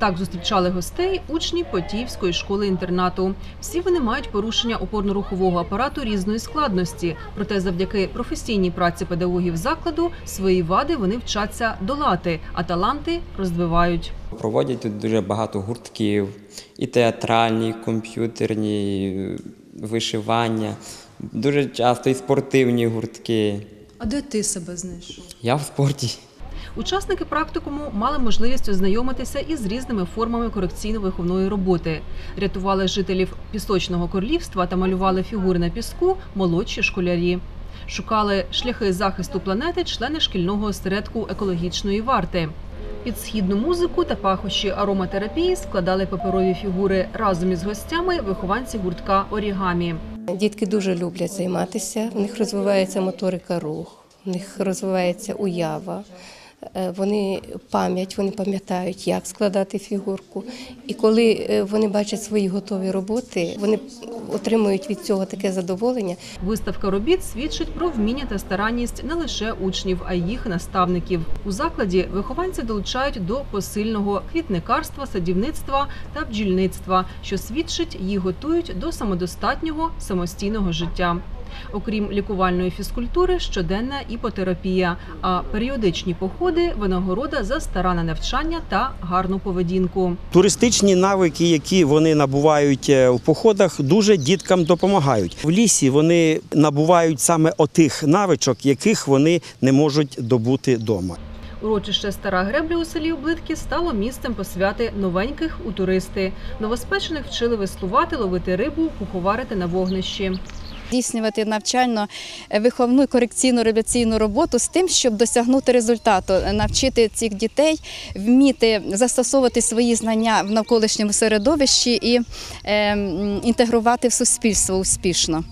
Так зустрічали гостей учні Потіївської школи-інтернату. Всі вони мають порушення опорно-рухового апарату різної складності. Проте, завдяки професійній праці педагогів закладу, свої вади вони вчаться долати, а таланти розвивають. Проводять тут дуже багато гуртків, і театральні, і комп'ютерні, і вишивання, дуже часто і спортивні гуртки. А де ти себе знайшов? Я в спорті. Учасники практикуму мали можливість ознайомитися із різними формами корекційно-виховної роботи, рятували жителів пісочного королівства та малювали фігури на піску молодші школярі. Шукали шляхи захисту планети члени шкільного осередку екологічної варти. Під східну музику та пахощі ароматерапії складали паперові фігури разом із гостями вихованці гуртка Орігамі. Дітки дуже люблять займатися, в них розвивається моторика рух, в них розвивається уява. Е, Вони пам'ять, вони пам'ятають, як складати фігурку. І коли е, вони бачать свої готові роботи, вони отримують від цього таке задоволення. Виставка робіт свідчить про вміння та старанність не лише учнів, а й їх наставників. У закладі вихованці долучають до посильного квітникарства, садівництва та бджільництва, що свідчить, їх готують до самодостатнього самостійного життя. Окрім лікувальної фізкультури, щоденна іпотерапія, а періодичні походи винагорода за старанне навчання та гарну поведінку. Туристичні навики, які вони набувають е, в походах, дуже діткам допомагають. В лісі вони набувають саме отих навичок, яких вони не можуть добути вдома. Урочище Стара Гребля у селі Облитки стало місцем посвяти новеньких у туристи. Новоспечених вчили веслувати, ловити рибу, куховарити на вогнищі. Здійснювати навчально виховну корекційну реабілітаційну роботу з тим, щоб досягнути результату, навчити цих дітей вміти застосовувати свої знання в навколишньому середовищі і е, інтегрувати в суспільство успішно.